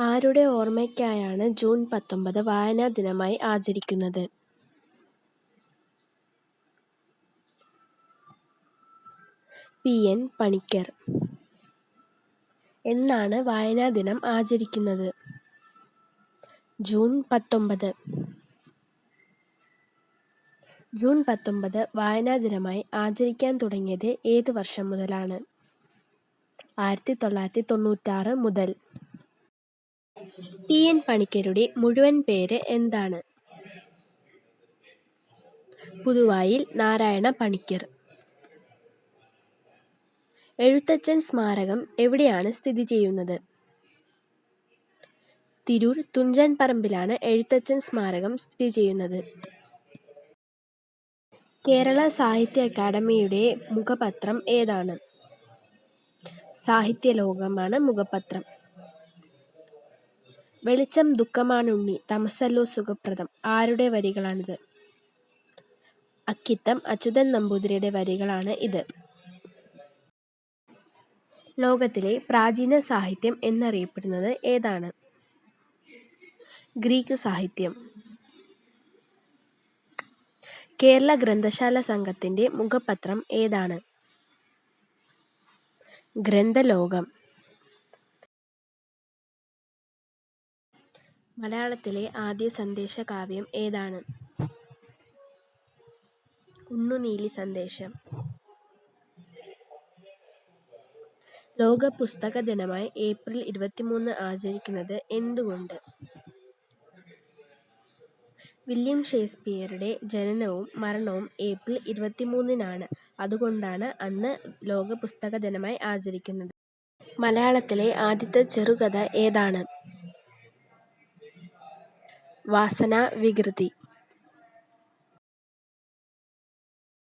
ആരുടെ ഓർമ്മയ്ക്കായാണ് ജൂൺ പത്തൊമ്പത് വായനാ ദിനമായി ആചരിക്കുന്നത്? പി. എൻ. പണിക്കർ. എന്നാണ് വായനാ ദിനം ആചരിക്കുന്നത്? ജൂൺ പത്തൊമ്പത്. ജൂൺ പത്തൊമ്പത് വായനാ ദിനമായി ആചരിക്കാൻ തുടങ്ങിയത് ഏത് വർഷം മുതലാണ്? ആയിരത്തി തൊള്ളായിരത്തി തൊണ്ണൂറ്റാറ് മുതൽ. പി. എൻ. പണിക്കരുടെ മുഴുവൻ പേര് എന്താണ്? പുതുവായിൽ നാരായണ പണിക്കർ. എഴുത്തച്ഛൻ സ്മാരകം എവിടെയാണ് സ്ഥിതി ചെയ്യുന്നത് തിരൂർ തുഞ്ചൻ പറമ്പിലാണ് എഴുത്തച്ഛൻ സ്മാരകം സ്ഥിതി ചെയ്യുന്നത് കേരള സാഹിത്യ അക്കാദമിയുടെ മുഖപത്രം ഏതാണ്? സാഹിത്യലോകമാണ് മുഖപത്രം. വെളിച്ചം ദുഃഖമാണുണ്ണി തമസല്ലോ സുഖപ്രദം ആരുടെ വരികളാണിത്? അക്കിത്തം അച്യുതൻ നമ്പൂതിരിയുടെ വരികളാണ് ഇത്. ലോകത്തിലെ പ്രാചീന സാഹിത്യം എന്നറിയപ്പെടുന്നത് ഏതാണ്? ഗ്രീക്ക് സാഹിത്യം. കേരള ഗ്രന്ഥശാല സംഘത്തിന്റെ മുഖപത്രം ഏതാണ്? ഗ്രന്ഥലോകം. മലയാളത്തിലെ ആദ്യ സന്ദേശകാവ്യം ഏതാണ്? ഉണ്ണുനീലി സന്ദേശം. ലോക പുസ്തക ദിനമായി ഏപ്രിൽ ഇരുപത്തിമൂന്ന് ആചരിക്കുന്നത് എന്തുകൊണ്ട്? വില്യം ഷേക്സ്പിയറുടെ ജനനവും മരണവും ഏപ്രിൽ ഇരുപത്തിമൂന്നിനാണ്. അതുകൊണ്ടാണ് അന്ന് ലോക പുസ്തക ദിനമായി ആചരിക്കുന്നത്. മലയാളത്തിലെ ആദ്യത്തെ ചെറുകഥ ഏതാണ്? വാസനാവികൃതി.